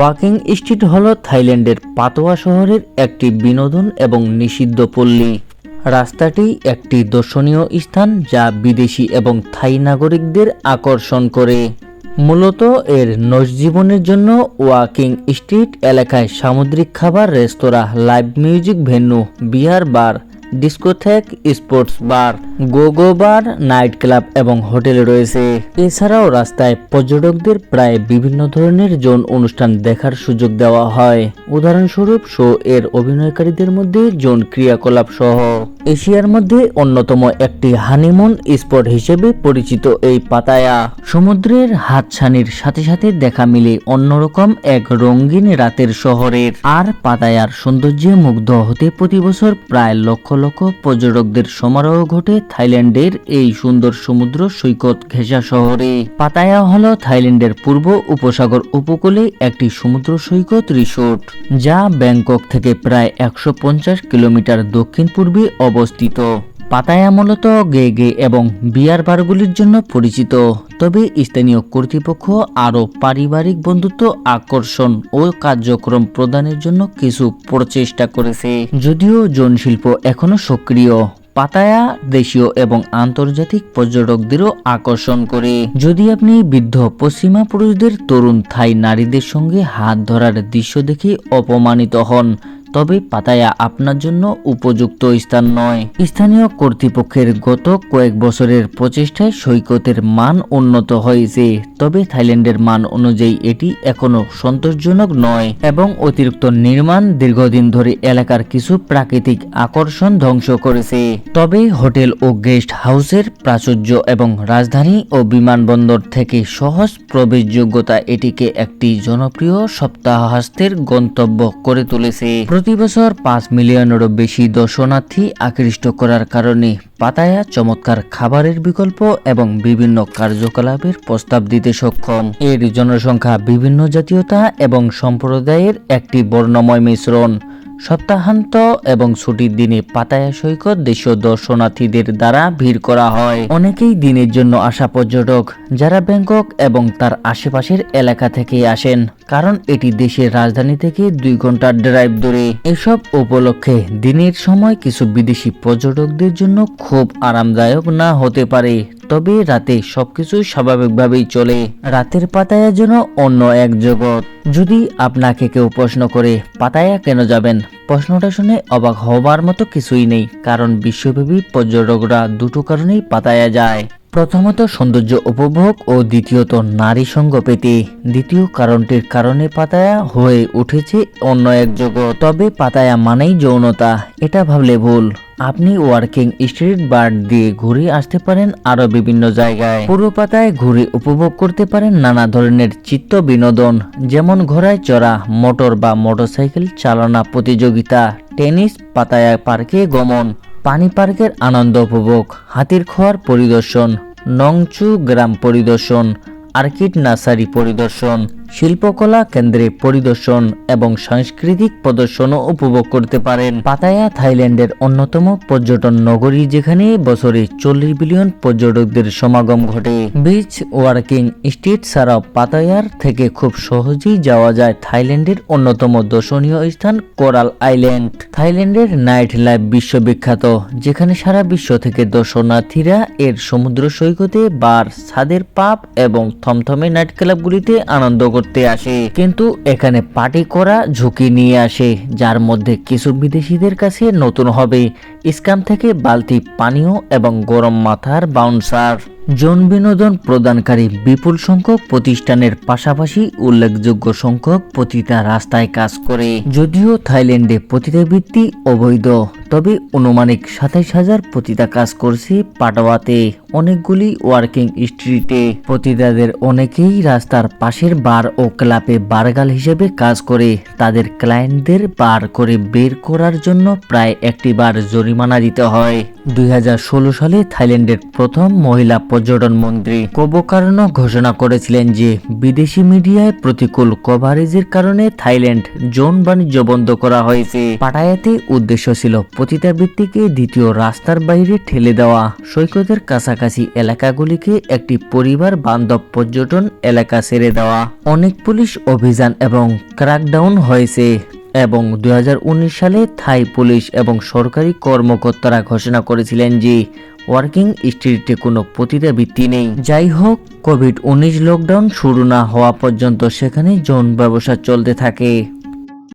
Walking street হল থাইল্যান্ডের পাতোয়া শহরের একটি বিনোদন এবং নিষিদ্ধ পল্লী। রাস্তাটি একটি দর্শনীয় স্থান যা বিদেশি এবং থাই নাগরিকদের আকর্ষণ করে। মূলত এর নৈজীবনের জন্য ওয়াকিং স্ট্রিট এলাকায় সামুদ্রিক খাবার, রেস্তোরাঁ, live music venue, beer bar, discotheque, sports bar gogo bar night club এবং হোটেল রয়েছে। এছাড়াও রাস্তায় পর্যটকদের প্রায় বিভিন্ন ধরনের জোন অনুষ্ঠান দেখার সুযোগ দেওয়া হয়। উদাহরণস্বরূপ, শো এর অভিনয়কারীদের মধ্যে জোন ক্রিয়াকলাপ সহ এশিয়ার মধ্যে অন্যতম একটি হানিমুন স্পট হিসেবে পরিচিত এই পাতায়া। সমুদ্রের হাতছানির সাথে সাথে দেখা মিলে অন্যরকম এক রঙিন রাতের শহরের। আর পাতায়ার সৌন্দর্যে মুগ্ধ হতে প্রতি বছর প্রায় লক্ষ লক্ষ পর্যটকদের সমারোহ ঘটে থাইল্যান্ডের এই সুন্দর সমুদ্র সৈকত ঘেঁষা শহরে। পাতায়া হল থাইল্যান্ডের পূর্ব উপসাগর উপকূলে একটি সমুদ্র সৈকত রিসোর্ট, যা ব্যাংকক থেকে প্রায় একশো পঞ্চাশ কিলোমিটার দক্ষিণ পূর্বে অবস্থিত। পাতায়া মূলত গে গে এবং বিয়ার বারগুলির জন্য পরিচিত, তবে স্থানীয় কর্তৃপক্ষ আরও পারিবারিক বন্ধুত্ব আকর্ষণ ও কার্যক্রম প্রদানের জন্য কিছু প্রচেষ্টা করেছে, যদিও যৌন শিল্প এখনও সক্রিয়। পাতায়া, দেশীয় এবং আন্তর্জাতিক পর্যটকদেরও আকর্ষণ করে। যদি আপনি বৃদ্ধ পশ্চিমা পুরুষদের, তরুণ থাই নারীদের সঙ্গে হাত ধরার দৃশ্য দেখে অপমানিত হন তবে পাতায়া আপনার জন্য উপযুক্ত স্থান নয়। স্থানীয় কর্তৃপক্ষের গত কয়েক বছরের প্রচেষ্টায় সৈকতের মান উন্নত হয়েছে, তবে থাইল্যান্ডের মান অনুযায়ী এটি এখনও সন্তোষজনক নয় এবং অতিরিক্ত নির্মাণ দীর্ঘদিন ধরে এলাকার কিছু প্রাকৃতিক আকর্ষণ ধ্বংস করেছে। তবে হোটেল ও গেস্ট হাউসের প্রাচুর্য এবং রাজধানী ও বিমানবন্দর থেকে সহজ প্রবেশযোগ্যতা এটিকে একটি জনপ্রিয় সপ্তাহাস্তের গন্তব্য করে তুলেছে। প্রতি বছর পাঁচ মিলিয়নেরও বেশি দর্শনার্থী আকৃষ্ট করার কারণে পাতায়া চমৎকার খাবারের বিকল্প এবং বিভিন্ন কার্যকলাপের প্রস্তাব দিতে সক্ষম। এর জনসংখ্যা, বিভিন্ন জাতীয়তা এবং সম্প্রদায়ের একটি বর্ণময় মিশ্রণ। সপ্তাহান্ত এবং ছুটির দিনে পাতায়া সৈকত দেশীয় দর্শনার্থীদের দ্বারা ভিড় করা হয়। অনেকেই দিনের জন্য আসা পর্যটক, যারা ব্যাংকক এবং তার আশেপাশের এলাকা থেকে আসেন, কারণ এটি দেশের রাজধানী থেকে দুই ঘণ্টার ড্রাইভ দূরে। এসব উপলক্ষে দিনের সময় কিছু বিদেশি পর্যটকদের জন্য খুব আরামদায়ক না হতে পারে। তবে রাতে সবকিছু স্বাভাবিকভাবেই চলে। রাতের পাতায়া যেন অন্য এক জগৎ। যদি আপনাকে কেউ প্রশ্ন করে, পাতায়া কেন যাবেন? প্রশ্নটা শুনে অবাক হবার মতো কিছুই নেই, কারণ বিশ্বব্যাপী পর্যটকরা দুটো কারণেই পাতায়া যায়। প্রথমত সৌন্দর্য উপভোগ ও দ্বিতীয়ত নারী সঙ্গ পেতে দ্বিতীয় কারণটির কারণে পাতায়া হয়ে উঠেছে অন্য এক জগৎ তবে পাতায়া মানেই যৌনতা, এটা ভাবলে ভুল। আপনি ওয়ার্কিং স্ট্রিট বার দিয়ে ঘুরে আসতে পারেন আরও বিভিন্ন জায়গায়। পুরো পাতায় ঘুরে উপভোগ করতে পারেন নানা ধরনের চিত্ত বিনোদন, যেমন ঘোড়ায় চড়া, মোটর বা মোটরসাইকেল চালনা প্রতিযোগিতা, টেনিস, পাতায়া পার্কে গমন। পানি পার্কের আনন্দ উপভোগ হাতির খোয়ার পরিদর্শন নংচু গ্রাম পরিদর্শন আর্কিড নার্সারি পরিদর্শন। শিল্পকলা কেন্দ্রে পরিদর্শন এবং সাংস্কৃতিক প্রদর্শনও উপভোগ করতে পারেন। পাতায়া থাইল্যান্ডের অন্যতম পর্যটন নগরী যেখানে বছরে চল্লিশ বিলিয়ন পর্যটকদের সমাগম ঘটে। বিচ ওয়ার্কিং স্ট্রিট ছাড়াও পাতায়ার থেকে খুব সহজেই যাওয়া যায় থাইল্যান্ডের অন্যতম দর্শনীয় স্থান কোরাল আইল্যান্ড। থাইল্যান্ডের নাইট লাইফ বিশ্ববিখ্যাত, যেখানে সারা বিশ্ব থেকে দর্শনার্থীরা এর সমুদ্র সৈকতে, বার, ছাদের পাপ এবং থমথমে নাইট ক্লাবগুলিতে আনন্দ করতে আসে। কিন্তু এখানে পার্টি করা ঝুঁকি নিয়ে আসে, যার মধ্যে কিছু বিদেশিদের কাছে নতুন হবে। স্কাম থেকে বালতি পানীয় এবং গরম মাথার বাউন্সার। জন বিনোদন প্রদানকারী বিপুল সংখ্যক প্রতিষ্ঠানের পাশাপাশি উল্লেখযোগ্য সংখ্যক পতিতা রাস্তায় কাজ করে। যদিও থাইল্যান্ডে পতিতাবৃত্তি অবৈধ, তবে অনুমানিক সাতাইশ হাজার পতিতা কাজ করছে পাটাওয়াতে অনেকগুলি ওয়ার্কিং স্ট্রিটে। পতিতাদের অনেকেই রাস্তার পাশের বার ও ক্লাবে বারগাল হিসেবে কাজ করে। তাদের ক্লায়েন্টদের বার করে বের করার জন্য প্রায় একটি বার জরিমানা জরিমানা দিতে হয়। দুই সালে থাইল্যান্ডের প্রথম মহিলা পর্যটন মন্ত্রী কোবোকার্ন ঘোষণা করেছিলেন যে বিদেশি মিডিয়ায় প্রতিকূল কভারেজের কারণে থাইল্যান্ড যৌন বাণিজ্য বন্ধ করা হয়েছে। পাটায়াতে উদ্দেশ্য ছিল পতিতাবৃত্তিকে দ্বিতীয় রাস্তার বাইরে ঠেলে দেওয়া। সৈকতের কাছাকাছি এলাকাগুলিকে একটি পরিবার বান্ধব পর্যটন এলাকা ছেড়ে দেওয়া। অনেক পুলিশ অভিযান এবং ক্র্যাকডাউন হয়েছে। এবং দু হাজার উনিশ সালে থাই পুলিশ এবং সরকারি কর্মকর্তারা ঘোষণা করেছিলেন যে ওয়ার্কিং স্ট্রিটে কোনো প্রতিদাবৃত্তি নেই। যাই হোক, কোভিড উনিশ লকডাউন শুরু না হওয়া পর্যন্ত সেখানে জন ব্যবসা চলতে থাকে।